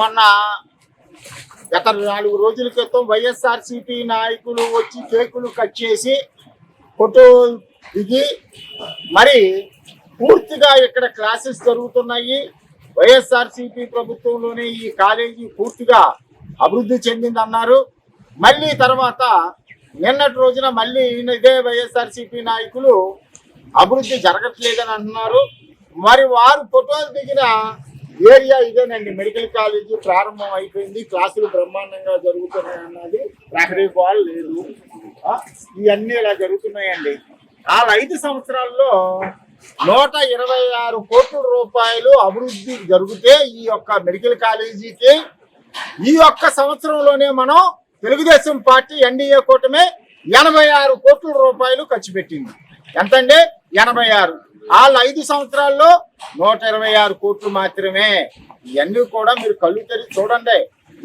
మొన్న గత నాలుగు రోజుల క్రితం వైఎస్ఆర్సిపి నాయకులు వచ్చి కేకులు కట్ చేసి ఫోటో దిగి మరి పూర్తిగా ఇక్కడ క్లాసెస్ జరుగుతున్నాయి. వైఎస్ఆర్సిపి ప్రభుత్వంలోనే ఈ కాలేజీ పూర్తిగా అభివృద్ధి చెందిందన్నారు. మళ్ళీ తర్వాత నిన్నటి రోజున మళ్ళీ ఇదే వైఎస్ఆర్సిపి నాయకులు అభివృద్ధి జరగట్లేదని అంటున్నారు మరి వారు ఫోటోలు దిగిన ఏరియా ఇదేనండి. మెడికల్ కాలేజీ ప్రారంభం అయిపోయింది. క్లాసులు బ్రహ్మాండంగా జరుగుతున్నాయి అన్నది ప్రహరీ బాల్ లేదు. ఇవన్నీ ఇలా జరుగుతున్నాయండి. ఆ ఐదు సంవత్సరాల్లో నూట ఇరవై ఆరు కోట్ల రూపాయలు అభివృద్ధి జరిగితే ఈ యొక్క మెడికల్ కాలేజీకి ఈ ఒక్క సంవత్సరంలోనే మనం తెలుగుదేశం పార్టీ ఎన్డీఏ కూటమి ఎనభై ఆరు కోట్ల రూపాయలు ఖర్చు పెట్టింది. ఎంతండి? ఎనభై ఆరు. వాళ్ళ ఐదు సంవత్సరాల్లో నూట ఇరవై ఆరు కోట్లు మాత్రమే. ఇవన్నీ కూడా మీరు కళ్ళు తెరిచి చూడండి.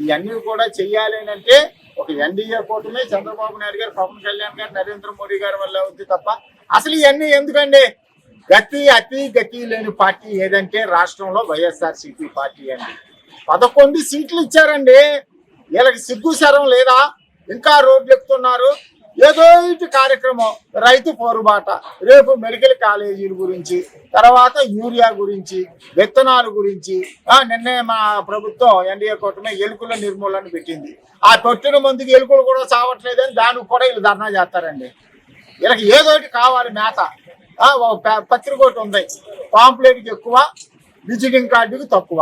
ఇవన్నీ కూడా చెయ్యాలి అంటే ఒక ఎన్డీఏ కూటమి చంద్రబాబు నాయుడు గారు పవన్ కళ్యాణ్ గారు నరేంద్ర మోడీ గారి వల్ల ఉంది తప్ప అసలు ఇవన్నీ ఎందుకండి? గతి అతి గతి లేని పార్టీ ఏదంటే రాష్ట్రంలో వైఎస్ఆర్ సిపి పార్టీ అండి. పదకొండు సీట్లు ఇచ్చారండి. వీళ్ళకి సిగ్గు సరం లేదా? ఇంకా రోడ్లు ఎక్కుతున్నారు. ఏదో ఇటు కార్యక్రమం రైతు పోరుబాట రేపు మెడికల్ కాలేజీల గురించి తర్వాత యూరియా గురించి విత్తనాల గురించి నిన్నే మా ప్రభుత్వం ఎన్డీఏ కూటమి ఎలుకల నిర్మూలన పెట్టింది. ఆ పెట్టిన మందికి ఎలుకలు కూడా చావట్లేదని దానికి కూడా వీళ్ళు ధర్నా చేస్తారండి. వీళ్ళకి ఏదో కావాలి మేత. ఒక పత్రిక ఒకటి ఉంది. పాంప్లెట్కి ఎక్కువ విజిటింగ్ కార్డుకి తక్కువ.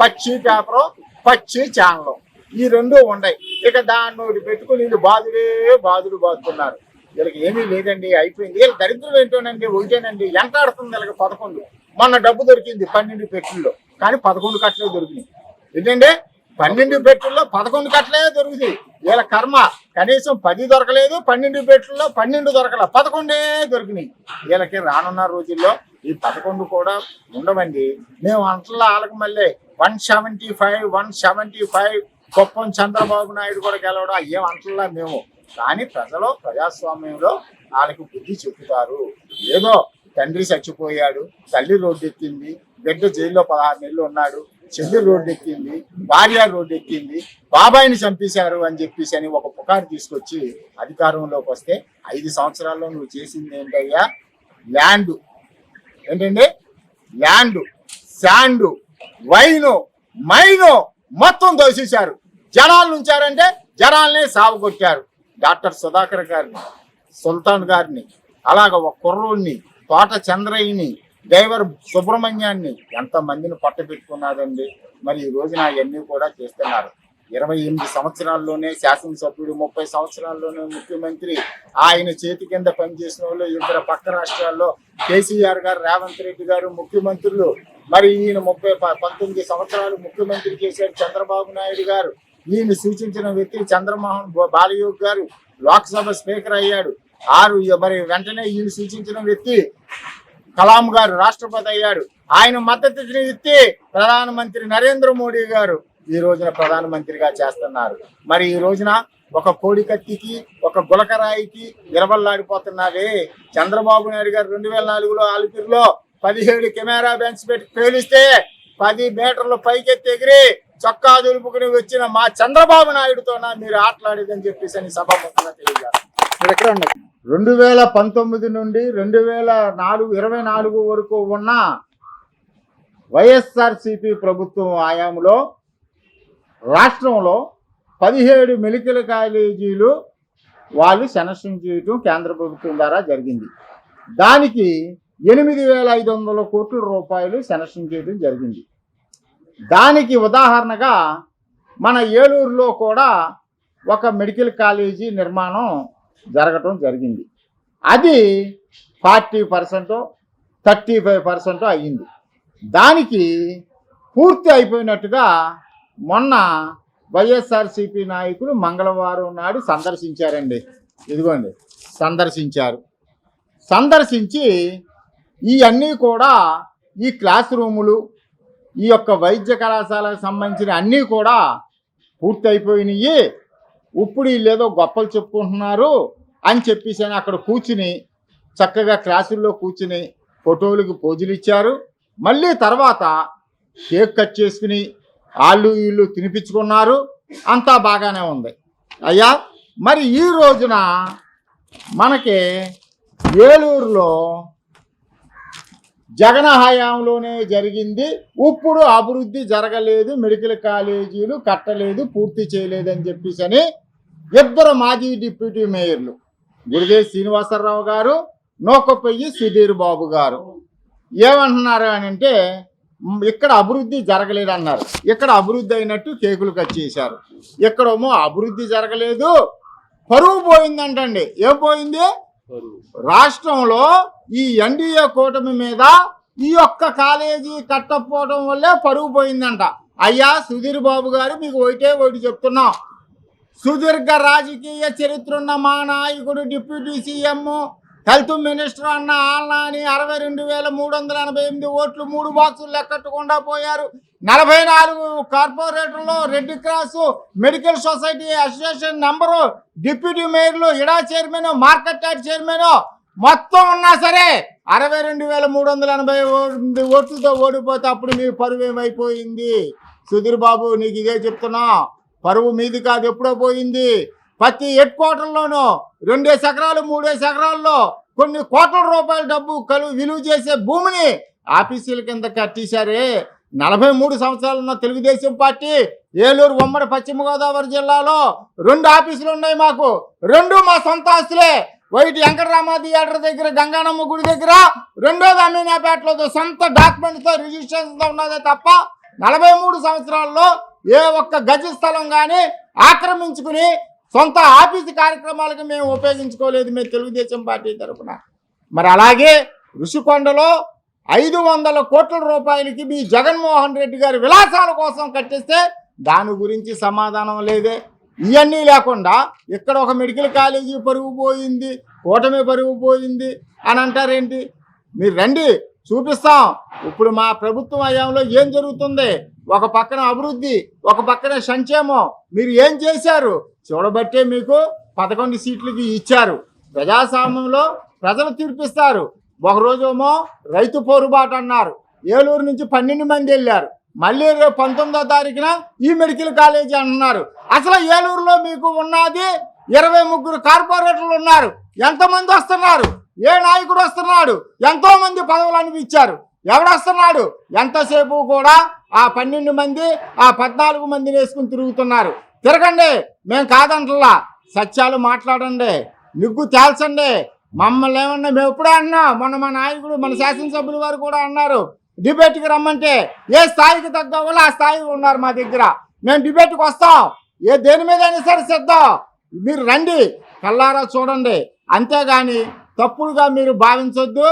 పచ్చి పేపరు పచ్చి ఛానలు ఈ రెండు ఉన్నాయి. ఇక దాన్ని పెట్టుకుని వీళ్ళు బాధుడే బాధుడు బాధుతున్నారు వీళ్ళకి ఏమీ లేదండి అయిపోయింది. వీళ్ళ దరిద్రం ఏంటోనండి ఒకటేనండి ఎంటాడుతుంది వీళ్ళకి? పదకొండు. మొన్న డబ్బు దొరికింది పన్నెండు పెట్టుల్లో. కానీ పదకొండు కట్టలే దొరికినాయి. ఏంటంటే పన్నెండు పెట్టుల్లో పదకొండు కట్టలే దొరుకుతాయి. వీళ్ళ కర్మ కనీసం పది దొరకలేదు పన్నెండు పెట్టుల్లో పన్నెండు దొరకల. పదకొండే దొరికినాయి. వీళ్ళకి రానున్న రోజుల్లో ఈ పదకొండు కూడా ఉండవండి. మేము అంటలా వాళ్ళకి మళ్ళీ one seventy five one seventy five Kuppam Chandrababu Naidu కూడా గెలవడం ఏం అంటలా మేము. కానీ ప్రజలు ప్రజాస్వామ్యంలో వాళ్ళకి బుద్ధి చెప్పుతారు ఏదో తండ్రి చచ్చిపోయాడు తల్లి రోడ్డు ఎక్కింది బిడ్డ జైల్లో పదహారు నెలలు ఉన్నాడు చెల్లి రోడ్డు ఎక్కింది భార్య రోడ్డు ఎక్కింది బాబాయిని చంపేశారు అని చెప్పేసి అని ఒక పుకారు తీసుకొచ్చి అధికారంలోకి వస్తే ఐదు సంవత్సరాల్లో నువ్వు చేసింది ఏంటయ్యా? ల్యాండ్. ఏంటండి? ల్యాండ్ శాండ్ వైను మైను మొత్తం దోషించారు జనాలు ఉంచారంటే జనాల్ని సాగు కొట్టారు డాక్టర్ సుధాకర్ గారిని సుల్తాన్ గారిని అలాగ ఒక కుర్రోడిని తోట చంద్రయ్యని డ్రైవర్ సుబ్రహ్మణ్యాన్ని ఎంత మందిని మరి ఈ రోజున అవన్నీ కూడా చేస్తున్నారు. ఇరవై ఎనిమిది సంవత్సరాల్లోనే శాసనసభ్యుడు ముప్పై సంవత్సరాల్లోనే ముఖ్యమంత్రి ఆయన చేతి కింద పనిచేసిన వాళ్ళు ఇద్దరు పక్క రాష్ట్రాల్లో కేసీఆర్ గారు రేవంత్ రెడ్డి గారు ముఖ్యమంత్రులు. మరి ఈయన ముప్పై ప- పంతొమ్మిది సంవత్సరాలు ముఖ్యమంత్రి చేశారు చంద్రబాబు నాయుడు గారు. ఈయన సూచించిన వ్యక్తి చంద్రమోహన్ బాలయోగ్ గారు లోక్సభ స్పీకర్ అయ్యాడు. ఆరు మరి వెంటనే ఈయన సూచించిన వ్యక్తి కలాం గారు రాష్ట్రపతి అయ్యాడు. ఆయన మద్దతు వ్యక్తి ప్రధానమంత్రి నరేంద్ర మోడీ గారు ఈ రోజున ప్రధానమంత్రిగా చేస్తున్నారు. మరి ఈ రోజున ఒక కోడి కత్తికి ఒక గులకరాయికి ఇరవల్లాడిపోతున్నారే చంద్రబాబు నాయుడు గారు రెండు వేల నాలుగులో ఆలిపిరిలో పదిహేడు కెమెరా బెంచ్ పెట్టి పేలిస్తే పది మీటర్ల పైకెత్తి ఎగిరి చొక్కా దులుపుకుని వచ్చిన మా చంద్రబాబు నాయుడుతోనా మీరు ఆటలాడేదని చెప్పేసి అని సభాముఖంగా తెలియజేస్తారు ఉన్నారు? రెండు వేల పంతొమ్మిది నుండి రెండు వేల నాలుగు ఇరవై నాలుగు వరకు ఉన్న వైఎస్ఆర్సిపి ప్రభుత్వం ఆయాంలో రాష్ట్రంలో పదిహేడు మెడికల్ కాలేజీలు వాళ్ళు సెలక్షన్ చేయటం కేంద్ర ప్రభుత్వం ద్వారా జరిగింది. దానికి ఎనిమిది వేల ఐదు వందల కోట్ల రూపాయలు సెలక్షన్ చేయడం జరిగింది. దానికి ఉదాహరణగా మన ఏలూరులో కూడా ఒక మెడికల్ కాలేజీ నిర్మాణం జరగటం జరిగింది. అది forty percent thirty five percent అయ్యింది. దానికి పూర్తి అయిపోయినట్టుగా మొన్న వైఎస్ఆర్సిపి నాయకులు మంగళవారం నాడు సందర్శించారండి. ఇదిగోండి సందర్శించారు. సందర్శించి ఇవన్నీ కూడా ఈ క్లాస్ రూములు ఈ యొక్క వైద్య కళాశాలకు సంబంధించిన అన్నీ కూడా పూర్తి అయిపోయినాయి. ఇప్పుడు వీళ్ళేదో గొప్పలు చెప్పుకుంటున్నారు అని చెప్పేసి అని అక్కడ కూర్చుని చక్కగా క్లాసుల్లో కూర్చుని ఫోటోలకు పోజులు ఇచ్చారు. మళ్ళీ తర్వాత కేక్ కట్ చేసుకుని వాళ్ళు వీళ్ళు తినిపించుకున్నారు. అంతా బాగానే ఉంది. అయ్యా మరి ఈ రోజున మనకి ఏలూరులో జగన్ హయాంలోనే జరిగింది. ఇప్పుడు అభివృద్ధి జరగలేదు మెడికల్ కాలేజీలు కట్టలేదు పూర్తి చేయలేదు అని చెప్పేసి అని ఇద్దరు మాజీ డిప్యూటీ మేయర్లు గురుదేవ్ శ్రీనివాసరావు గారు నోకపయ్యి సుధీర్ బాబు గారు. ఏమంటున్నారు అని అంటే ఇక్కడ అభివృద్ధి జరగలేదు అన్నారు ఇక్కడ అభివృద్ధి అయినట్టు కేకులు కట్ చేశారు. ఇక్కడేమో అభివృద్ధి జరగలేదు. పరువు పోయిందంటండి. ఏం పోయింది? రాష్ట్రంలో ఈ ఎన్డీఏ కూటమి మీద ఈ యొక్క కాలేజీ కట్టకపోవడం వల్లే పరుగు పోయిందంట. అయ్యా సుధీర్ బాబు గారు మీకు ఒకటే ఒకటి చెప్తున్నాం. సుదీర్ఘ రాజకీయ చరిత్ర ఉన్న మా నాయకుడు డిప్యూటీ సీఎం హెల్త్ మినిస్టర్ అన్న ఆల్నాని అరవై రెండు వేల మూడు వందల ఎనభై ఎనిమిది ఓట్లు మూడు బాక్సులు లెక్కట్టకుండా పోయారు. నలభై నాలుగు కార్పొరేటర్లు Red Cross medical society association number deputy మేయర్లు ఇడా చైర్మన్ మార్కెట్ యార్డ్ చైర్మన్ మొత్తం ఉన్నా సరే అరవై రెండు వేల మూడు వందల ఎనభై ఎనిమిది ఓట్లతో ఓడిపోతే అప్పుడు మీ పరువు ఏమైపోయింది? సుధీర్ బాబు నీకు ఇదే చెప్తున్నా. పరువు మీది కాదు ఎప్పుడో పోయింది. ప్రతి హెడ్ క్వార్టర్లోనూ రెండేసి ఎకరాలు మూడేసి ఎకరాల్లో కొన్ని కోట్ల రూపాయల డబ్బు కలు విలువ చేసే భూమిని ఆఫీసుల కింద కట్టేశారే. నలభై మూడు సంవత్సరాలున్న తెలుగుదేశం పార్టీ ఏలూరు ఉమ్మడి పశ్చిమ గోదావరి జిల్లాలో రెండు ఆఫీసులు ఉన్నాయి మాకు. రెండు మా సొంత ఆస్తులే. వైట్ వెంకటరామ థియేటర్ దగ్గర గంగానమ్మ గుడి దగ్గర రెండోది అమీనాపేటలో సొంత డాక్యుమెంట్తో రిజిస్ట్రేషన్తో ఉన్నదే తప్ప నలభై మూడు సంవత్సరాల్లో ఏ ఒక్క గజ స్థలం కానీ ఆక్రమించుకుని సొంత ఆఫీసు కార్యక్రమాలకు మేము ఉపయోగించుకోలేదు మేము తెలుగుదేశం పార్టీ తరఫున మరి అలాగే ఋషికొండలో ఐదు వందల కోట్ల రూపాయలకి మీ జగన్మోహన్ రెడ్డి గారి విలాసాల కోసం కట్టిస్తే దాని గురించి సమాధానం లేదే. ఇవన్నీ లేకుండా ఇక్కడ ఒక మెడికల్ కాలేజీ పరుగు పోయింది కూటమి పరుగు పోయింది అని అంటారేంటి? మీరు రండి. చూపిస్తాం. ఇప్పుడు మా ప్రభుత్వం హయాంలో ఏం జరుగుతుంది? ఒక పక్కన అభివృద్ధి ఒక పక్కన సంక్షేమం. మీరు ఏం చేశారు? చూడబట్టే మీకు పదకొండు సీట్లకి ఇచ్చారు. ప్రజాస్వామ్యంలో ప్రజలు తీర్పిస్తారు. ఒకరోజేమో రైతు పోరుబాటు అన్నారు. ఏలూరు నుంచి పన్నెండు మంది వెళ్ళారు. మళ్ళీ రేపు పంతొమ్మిదో తారీఖున ఈ మెడికల్ కాలేజీ అంటున్నారు. అసలు ఏలూరులో మీకు ఉన్నది ఇరవై ముగ్గురు కార్పొరేటర్లు ఉన్నారు. ఎంతమంది వస్తున్నారు? ఏ నాయకుడు వస్తున్నాడు? ఎంతో మంది పదవులు అనిపించారు ఎవడు వస్తున్నాడు? ఎంతసేపు కూడా ఆ పన్నెండు మంది ఆ పద్నాలుగు మందిని వేసుకుని తిరుగుతున్నారు. తిరగండి. మేము కాదంటలా. సత్యాలు మాట్లాడండి. నిగ్గు తేల్చండి. మమ్మల్ని ఏమన్నా మేము ఎప్పుడే అన్నా మొన్న మా నాయకుడు మన శాసనసభ్యులు వారు కూడా అన్నారు డిబేట్కి రమ్మంటే ఏ స్థాయికి తగ్గ వాళ్ళు ఆ స్థాయికి ఉన్నారు మా దగ్గర. మేము డిబేట్కి వస్తాం. ఏ దేని మీద అయినా సరే సిద్ధం. మీరు రండి. కల్లారా చూడండి. అంతేగాని తప్పుడుగా మీరు భావించొద్దు.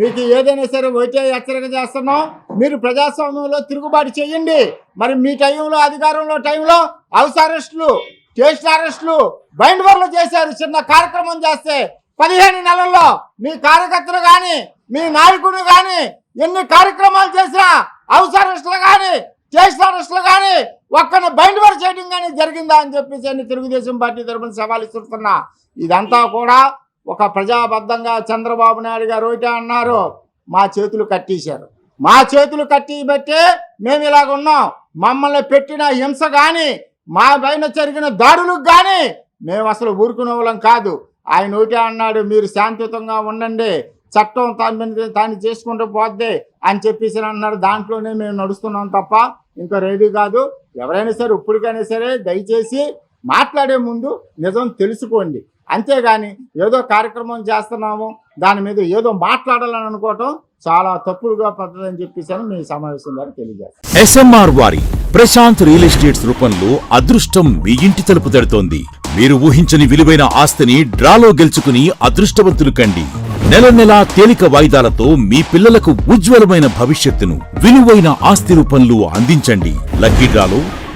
మీకు ఏదైనా సరే ఒకటే హెచ్చరిక చేస్తున్నాం. మీరు ప్రజాస్వామ్యంలో తిరుగుబాటు చేయండి. మరి మీ టైంలో అధికారంలో టైంలో హౌస్ అరెస్టులు స్టేషన్ అరెస్టులు బైండ్వర్లు చేశారు. చిన్న కార్యక్రమం చేస్తే పదిహేను నెలల్లో మీ కార్యకర్తలు కానీ మీ నాయకుడు కానీ ఎన్ని కార్యక్రమాలు చేసినా హౌస్ అరెస్టులు కానీ స్టేషన్ అరెస్టులు కానీ ఒక్కని బైండ్వర్ చేయడం కానీ జరిగిందా అని చెప్పేసి నేను తెలుగుదేశం పార్టీ తరఫున సవాల్ ఇస్తున్నా ఇదంతా కూడా ఒక ప్రజాబద్ధంగా చంద్రబాబు నాయుడు గారు ఒకటే అన్నారు? మా చేతులు కట్టేశారు. మా చేతులు కట్టి పెట్టే మేము ఇలాగ ఉన్నాం. మమ్మల్ని పెట్టిన హింస కానీ మా పైన జరిగిన దాడులకు కానీ మేము అసలు ఊరుకునే వాళ్ళం కాదు. ఆయన ఒకటే అన్నాడు? మీరు శాంతియుతంగా ఉండండి. చట్టం తాను తాను చేసుకుంటూ పోద్ది అని చెప్పేసి అన్నారు. దాంట్లోనే మేము నడుస్తున్నాం తప్ప ఇంకా రేది కాదు. ఎవరైనా సరే ఇప్పటికైనా సరే దయచేసి మాట్లాడే ముందు నిజం తెలుసుకోండి. అంతేగాని ఏదో కార్యక్రమం చేస్తున్నాము దాని మీద ఏదో మాట్లాడాలని అనుకోవటం చాలా తప్పుడుగా పద్ధతి అని చెప్పేసి మీ సమావేశం ద్వారా తెలియజేస్తాను ఎస్ఎంఆర్ వారి ప్రశాంత్ రియల్ ఎస్టేట్స్ రూపంలో అదృష్టం మీ ఇంటి తలుపు తడుతోంది. మీరు ఊహించని విలువైన ఆస్తిని డ్రాలో గెలుచుకుని అదృష్టవంతులు కండి. నెల నెలా తేలిక వాయిదాలతో మీ పిల్లలకు ఉజ్వలమైన భవిష్యత్తును విలువైన ఆస్తి రూపంలో అందించండి. లక్కీ డ్రాలో